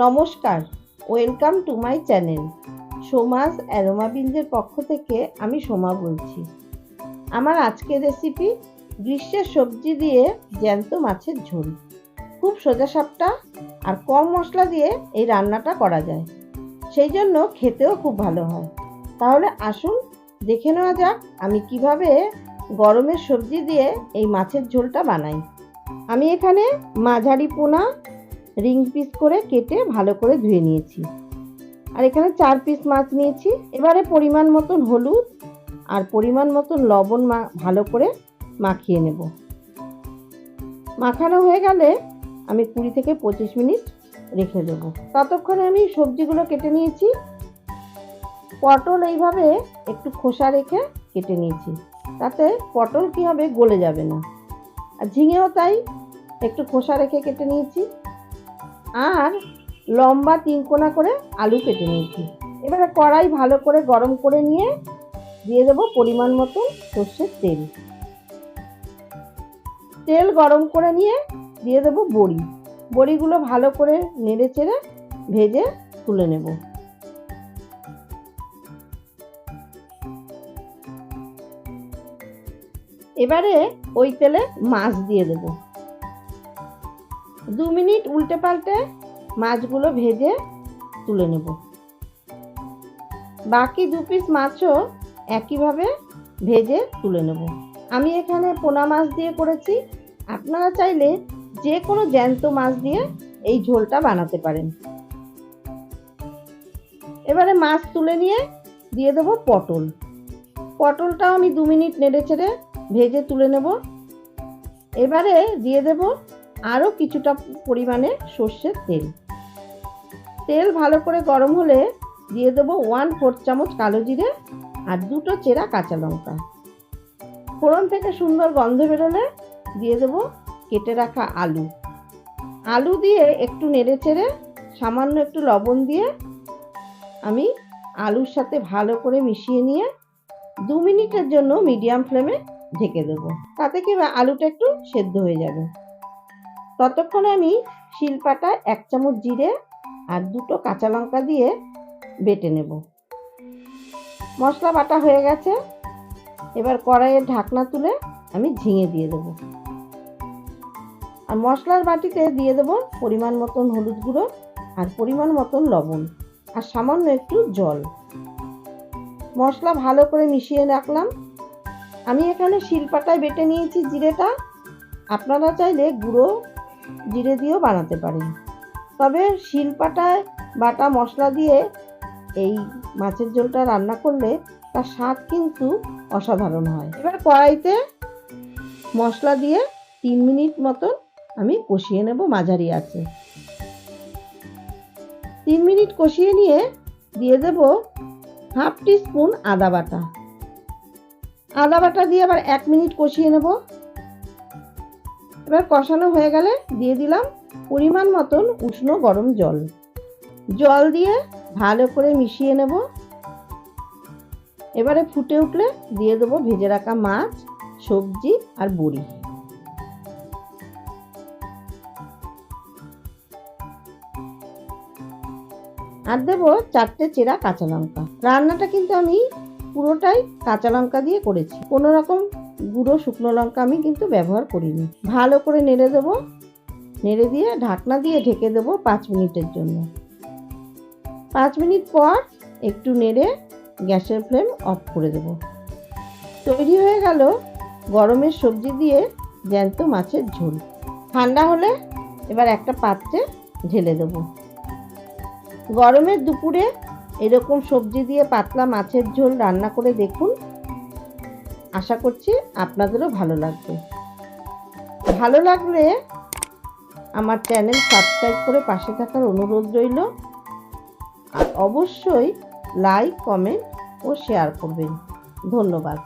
নমস্কার, welcome to my channel. সোমাস অ্যারোমাবিঞ্জের পক্ষ থেকে আমি সোমা বলছি। আমার আজকের রেসিপি গ্রীষ্মের সবজি দিয়ে জ্যান্ত মাছের ঝোল। খুব সোজাসাপটা আর কম মশলা দিয়ে এই রান্নাটা করা যায়। সেই জন্য খেতেও খুব ভালো হয়। তাহলে আসুন, দেখে নেওয়া যাক আমি কীভাবে গরমের সবজি দিয়ে এই মাছের ঝোলটা বানাই। আমি এখানে মাঝারি পোনা রিং পিস করে কেটে ভালো করে ধুয়ে নিয়েছি। আর এখানে চার পিস মাছ নিয়েছি। এবারে পরিমাণ মতন হলুদ আর পরিমাণ মতন লবণ মা ভালো করে মাখিয়ে নেব। মাখানো হয়ে গেলে আমি কুড়ি থেকে পঁচিশ মিনিট রেখে দেবো। ততক্ষণে আমি সবজিগুলো কেটে নিয়েছি। পটল এইভাবে একটু খোসা রেখে কেটে নিয়েছি। তাতে পটল কী হবে গলে যাবে না। আর ঝিঙেও তাই একটু খোসা রেখে কেটে নিয়েছি। আর লম্বা তিনকোনা করে আলু কেটে নিয়েছি। এবারে কড়াই ভালো করে গরম করে নিয়ে দিয়ে দেবো পরিমাণ মতো সর্ষের তেল। তেল গরম করে নিয়ে দিয়ে দেবো বড়ি। বড়িগুলো ভালো করে নেড়ে চেড়ে ভেজে তুলে নেব। এবারে ওই তেলে মাছ দিয়ে দেবো। দু মিনিট উল্টে পাল্টে মাছগুলো ভেজে তুলে নেব। বাকি দু পিস মাছও একইভাবে ভেজে তুলে নেব। আমি এখানে পোনা মাছ দিয়ে করেছি। আপনারা চাইলে যে কোনো জ্যান্ত মাছ দিয়ে এই ঝোলটা বানাতে পারেন। এবারে মাছ তুলে নিয়ে দিয়ে দেবো পটল। পটলটাও আমি দু মিনিট নেড়ে ছেড়ে ভেজে তুলে নেব। এবারে দিয়ে দেব আরও কিছুটা পরিমাণে সর্ষের তেল। তেল ভালো করে গরম হলে দিয়ে দেবো ওয়ান ফোর চামচ কালো জিরে আর দুটো চেরা কাঁচা লঙ্কা। ফোড়ন থেকে সুন্দর গন্ধ বেরোলে দিয়ে দেবো কেটে রাখা আলু। আলু দিয়ে একটু নেড়ে চেড়ে সামান্য একটু লবণ দিয়ে আমি আলুর সাথে ভালো করে মিশিয়ে নিয়ে দু মিনিটের জন্য মিডিয়াম ফ্লেমে ঢেকে দেবো। তাতে কি আলুটা একটু সেদ্ধ হয়ে যাবে। ততক্ষণে আমি শিলপাটায় এক চামচ জিরে আর দুটো কাঁচা লঙ্কা দিয়ে বেটে নেব। মশলা বাটা হয়ে গেছে। এবার কড়াইয়ের ঢাকনা তুলে আমি ঝিঙে দিয়ে দেব। আর মশলার বাটিতে দিয়ে দেব পরিমাণ মতন হলুদ গুঁড়ো আর পরিমাণ মতন লবণ আর সামান্য একটু জল। মশলা ভালো করে মিশিয়ে রাখলাম। আমি এখানে শিলপাটায় বেটে নিয়েছি জিরেটা। আপনারা চাইলে গুঁড়ো জিরে দিয়েও বানাতে পারেন তবে শিলপাটায় বাটা মশলা দিয়ে এই মাছের ঝোলটা রান্না করলে তার স্বাদ কিন্তু অসাধারণ হয়। এবার কড়াইতে মশলা দিয়ে তিন মিনিট মতন আমি কষিয়ে নেব মাঝারি আছে। তিন মিনিট কষিয়ে নিয়ে দিয়ে দেব হাফ টি স্পুন আদা বাটা। আদা বাটা দিয়ে আবার এক মিনিট কষিয়ে নেব। এবার কষানো হয়ে গেলে দিয়ে দিলাম পরিমাণ মতন উষ্ণ গরম জল। জল দিয়ে ভালো করে মিশিয়ে নেব। এবারে ফুটে উঠলে দিয়ে দেবো ভেজে রাখা মাছ, সবজি আর বড়ি। আর দেবো চারটে চেরা কাঁচা লঙ্কা। রান্নাটা কিন্তু আমি পুরোটাই কাঁচা লঙ্কা দিয়ে করেছি। কোনো রকম গুঁড়ো শুকনো লঙ্কা আমি কিন্তু ব্যবহার করিনি। ভালো করে নেড়ে দেবো। নেড়ে দিয়ে ঢাকনা দিয়ে ঢেকে দেবো পাঁচ মিনিটের জন্য। পাঁচ মিনিট পর একটু নেড়ে গ্যাসের ফ্লেম অফ করে দেব। তৈরি হয়ে গেল গরমের সবজি দিয়ে জ্যান্ত মাছের ঝোল। ঠান্ডা হলে এবার একটা পাত্রে ঢেলে দেবো। গরমের দুপুরে এরকম সবজি দিয়ে পাতলা মাছের ঝোল রান্না করে দেখুন আশা করছি আপনাদেরও ভালো লাগবে। ভালো লাগলে আমার চ্যানেল সাবস্ক্রাইব করে পাশে থাকার অনুরোধ রইল। আর অবশ্যই লাইক, কমেন্ট ও শেয়ার করবেন। ধন্যবাদ।